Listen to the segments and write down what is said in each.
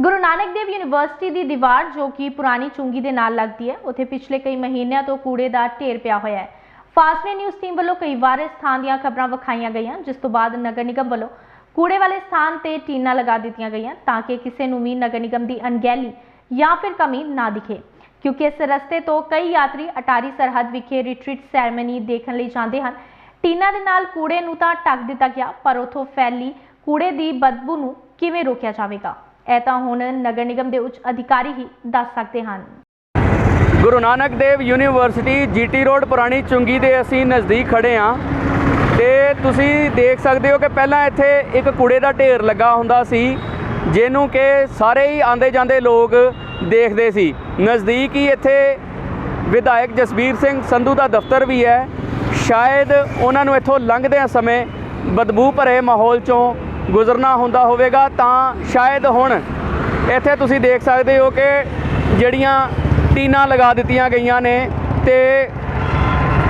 ਗੁਰੂ Nanak Dev university ਦੀ ਦੀਵਾਰ ਜੋ ਕਿ ਪੁਰਾਣੀ ਚੁੰਗੀ ਦੇ ਨਾਲ ਲੱਗਦੀ ਹੈ, ਉੱਥੇ ਪਿਛਲੇ ਕਈ ਮਹੀਨਿਆਂ ਤੋਂ ਕੂੜੇ ਦਾ ਢੇਰ ਪਿਆ ਹੋਇਆ ਹੈ। ਫਾਸਲੇ ਨਿਊਜ਼ ਟੀਮ ਵੱਲੋਂ ਕਈ ਵਾਰ ਇਸ ਥਾਂ ਦੀਆਂ ਖਬਰਾਂ ਵਿਖਾਈਆਂ ਗਈਆਂ, ਜਿਸ ਤੋਂ ਬਾਅਦ ਨਗਰ ਨਿਗਮ ਵੱਲੋਂ ਕੂੜੇ ਵਾਲੇ ਸਥਾਨ ਤੇ ਟੀਨਾਂ ਲਗਾ ਦਿੱਤੀਆਂ ਗਈਆਂ ਤਾਂ ਕਿ ਕਿਸੇ ਨੂੰ ਵੀ ਨਗਰ ਨਿਗਮ ਦੀ ਅਣਗਹਿਲੀ ਜਾਂ ਫਿਰ ਕਮੀ ਨਾ ਦਿਖੇ। ਕਿਉਂਕਿ ਇਸ ਰਸਤੇ ਤੋਂ ਕਈ ਯਾਤਰੀ ਅਟਾਰੀ ਸਰਹੱਦ ਵਿਖੇ ਰਿਟਰੀਟ ਸੈਰੇਮਨੀ ਦੇਖਣ ਲਈ ਜਾਂਦੇ ਹਨ। ਟੀਨਾਂ ਦੇ ਨਾਲ ਕੂੜੇ ਨੂੰ ਤਾਂ ਢੱਕ ਦਿੱਤਾ ਗਿਆ, ਪਰ ਉਥੋਂ ਫੈਲੀ ਕੂੜੇ ਦੀ ਬਦਬੂ ਨੂੰ ਕਿਵੇਂ ਰੋਕਿਆ ਜਾਵੇਗਾ? ਇਹ ਤਾਂ ਹੁਣ ਨਗਰ ਨਿਗਮ ਦੇ ਉੱਚ ਅਧਿਕਾਰੀ ਹੀ ਦੱਸ ਸਕਦੇ ਹਨ। Guru Nanak Dev university, GT road, ਪੁਰਾਣੀ ਚੁੰਗੀ ਦੇ ਅਸੀਂ ਨਜ਼ਦੀਕ ਖੜੇ ਆ ਤੇ ਤੁਸੀਂ ਦੇਖ ਸਕਦੇ ਹੋ ਕਿ ਪਹਿਲਾਂ ਇੱਥੇ ਇੱਕ ਕੂੜੇ ਦਾ ਢੇਰ ਲੱਗਾ ਹੁੰਦਾ ਸੀ, ਜਿਹਨੂੰ ਕਿ ਸਾਰੇ ਹੀ ਆਂਦੇ ਜਾਂਦੇ ਲੋਕ ਦੇਖਦੇ ਸੀ। ਨਜ਼ਦੀਕ ਹੀ ਇੱਥੇ ਵਿਧਾਇਕ ਜਸਬੀਰ ਸਿੰਘ ਸੰਧੂ ਦਾ ਦਫ਼ਤਰ ਵੀ ਹੈ। ਸ਼ਾਇਦ ਉਹਨਾਂ ਨੂੰ ਇੱਥੋਂ ਲੰਘਦਿਆਂ ਸਮੇਂ ਬਦਬੂ ਭਰੇ ਮਾਹੌਲ ਚੋਂ ਗੁਜ਼ਰਨਾ ਹੁੰਦਾ ਹੋਵੇਗਾ ਤਾਂ ਸ਼ਾਇਦ ਹੁਣ ਇੱਥੇ ਤੁਸੀਂ ਦੇਖ ਸਕਦੇ ਹੋ ਕਿ ਜਿਹੜੀਆਂ ਟੀਨਾਂ ਲਗਾ ਦਿੱਤੀਆਂ ਗਈਆਂ ਨੇ ਤੇ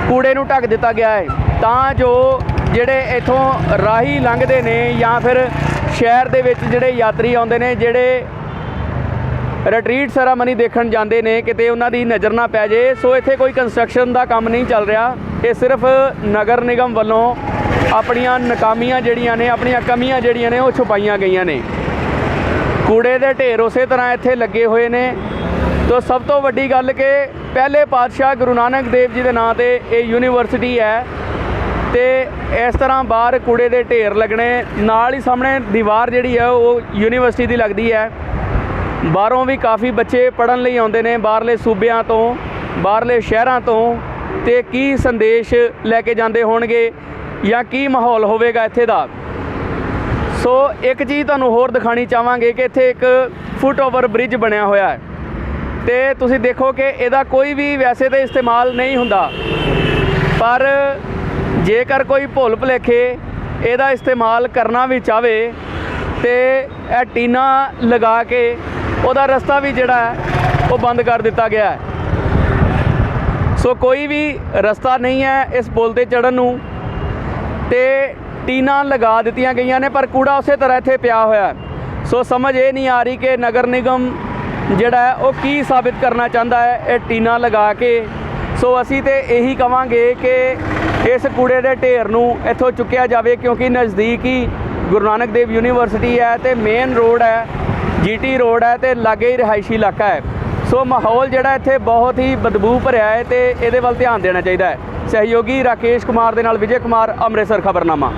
ਕੂੜੇ ਨੂੰ ਢੱਕ ਦਿੱਤਾ ਗਿਆ ਹੈ। ਤਾਂ ਜੋ ਜਿਹੜੇ ਇੱਥੋਂ ਰਾਹੀ ਲੰਘਦੇ ਨੇ ਜਾਂ ਫਿਰ ਸ਼ਹਿਰ ਦੇ ਵਿੱਚ ਜਿਹੜੇ ਯਾਤਰੀ ਆਉਂਦੇ ਨੇ, ਜਿਹੜੇ ਰਿਟਰੀਟ ਸੈਰਾਮਨੀ ਦੇਖਣ ਜਾਂਦੇ ਨੇ, ਕਿਤੇ ਉਹਨਾਂ ਦੀ ਨਜ਼ਰ ਨਾ ਪੈ ਜੇ ਸੋ ਇੱਥੇ ਕੋਈ ਕੰਸਟਰਕਸ਼ਨ ਦਾ ਕੰਮ ਨਹੀਂ ਚੱਲ ਰਿਹਾ। ਇਹ ਸਿਰਫ ਨਗਰ ਨਿਗਮ ਵੱਲੋਂ ਆਪਣੀਆਂ ਨਾਕਾਮੀਆਂ ਜਿਹੜੀਆਂ ਨੇ, ਆਪਣੀਆਂ ਕਮੀਆਂ ਜਿਹੜੀਆਂ ਨੇ, ਉਹ ਛੁਪਾਈਆਂ ਗਈਆਂ ਨੇ। ਕੂੜੇ ਦੇ ਢੇਰ ਉਸੇ ਤਰ੍ਹਾਂ ਇੱਥੇ ਲੱਗੇ ਹੋਏ ਨੇ। ਤੋ ਸਭ ਤੋਂ ਵੱਡੀ ਗੱਲ ਕਿ ਪਹਿਲੇ ਪਾਤਸ਼ਾਹ ਗੁਰੂ ਨਾਨਕ ਦੇਵ ਜੀ ਦੇ ਨਾਂ ਤੇ ਇਹ ਯੂਨੀਵਰਸਿਟੀ ਹੈ। ਤੇ ਇਸ ਤਰ੍ਹਾਂ ਬਾਹਰ ਕੂੜੇ ਦੇ ਢੇਰ ਲੱਗਣੇ, ਨਾਲ ਹੀ ਸਾਹਮਣੇ ਦੀਵਾਰ ਜਿਹੜੀ ਹੈ, ਉਹ ਯੂਨੀਵਰਸਿਟੀ ਦੀ ਲੱਗਦੀ ਹੈ। ਬਾਹਰੋਂ ਵੀ ਕਾਫੀ ਬੱਚੇ ਪੜਨ ਲਈ ਆਉਂਦੇ ਨੇ, ਬਾਹਰਲੇ ਸੂਬਿਆਂ ਤੋਂ, ਬਾਹਰਲੇ ਸ਼ਹਿਰਾਂ ਤੋਂ। ਤੇ ਕੀ ਸੰਦੇਸ਼ ਲੈ ਕੇ ਜਾਂਦੇ ਹੋਣਗੇ? ਜਾਂ ਕੀ ਮਾਹੌਲ ਹੋਵੇਗਾ ਇੱਥੇ ਦਾ? ਸੋ ਇੱਕ ਚੀਜ਼ ਤੁਹਾਨੂੰ ਹੋਰ ਦਿਖਾਣੀ ਚਾਹਾਂਗੇ ਕਿ ਇੱਥੇ ਇੱਕ ਫੁੱਟ ਓਵਰ ਬ੍ਰਿਜ ਬਣਿਆ ਹੋਇਆ ਹੈ। ਤੇ ਤੁਸੀਂ ਦੇਖੋ ਕਿ ਇਹਦਾ ਕੋਈ ਵੀ ਵੈਸੇ ਤੇ ਇਸਤੇਮਾਲ ਨਹੀਂ ਹੁੰਦਾ। ਪਰ ਜੇਕਰ ਕੋਈ ਭੁੱਲ ਭੁਲੇਖੇ ਇਹਦਾ ਇਸਤੇਮਾਲ ਕਰਨਾ ਵੀ ਚਾਵੇ ਤੇ ਇਹ ਟੀਨਾ ਲਗਾ ਕੇ ਉਹਦਾ ਰਸਤਾ ਵੀ ਜਿਹੜਾ ਹੈ, ਉਹ ਬੰਦ ਕਰ ਦਿੱਤਾ ਗਿਆ ਹੈ। ਸੋ ਕੋਈ ਵੀ ਰਸਤਾ ਨਹੀਂ ਹੈ ਇਸ ਪੁਲ ਤੇ ਚੜਨ ਨੂੰ। ਤੇ ਟੀਨਾਂ ਲਗਾ ਦਿੱਤੀਆਂ ਗਈਆਂ ਨੇ, ਪਰ ਕੂੜਾ ਉਸੇ ਤਰ੍ਹਾਂ ਇੱਥੇ ਪਿਆ ਹੋਇਆ ਸੋ ਸਮਝ ਇਹ ਨਹੀਂ ਆ ਰਹੀ ਕਿ ਨਗਰ ਨਿਗਮ ਜਿਹੜਾ ਹੈ, ਉਹ ਕੀ ਸਾਬਿਤ ਕਰਨਾ ਚਾਹੁੰਦਾ ਹੈ, ਇਹ ਟੀਨਾਂ ਲਗਾ ਕੇ। ਸੋ ਅਸੀਂ ਤੇ ਇਹੀ ਕਵਾਂਗੇ ਕਿ ਇਸ ਕੂੜੇ ਦੇ ਢੇਰ ਨੂੰ ਇੱਥੋਂ ਚੁੱਕਿਆ ਜਾਵੇ, ਕਿਉਂਕਿ ਨਜ਼ਦੀਕ ਹੀ ਗੁਰੂ ਨਾਨਕ ਦੇਵ ਯੂਨੀਵਰਸਿਟੀ ਹੈ ਤੇ ਮੇਨ ਰੋਡ ਹੈ ਜੀਟੀ ਰੋਡ ਹੈ ਤੇ ਲਾਗੇ ਹੀ ਰਿਹਾਇਸ਼ੀ ਇਲਾਕਾ ਹੈ। ਸੋ ਮਾਹੌਲ ਜਿਹੜਾ ਇੱਥੇ ਬਹੁਤ ਹੀ ਬਦਬੂ ਭਰਿਆ ਹੈ ਤੇ ਇਹਦੇ ਵੱਲ ਧਿਆਨ ਦੇਣਾ ਚਾਹੀਦਾ ਹੈ। ਸਹਿਯੋਗੀ ਰਾਕੇਸ਼ ਕੁਮਾਰ ਦੇ ਨਾਲ ਵਿਜੇ ਕੁਮਾਰ, ਅੰਮ੍ਰਿਤਸਰ ਖਬਰਨਾਮਾ।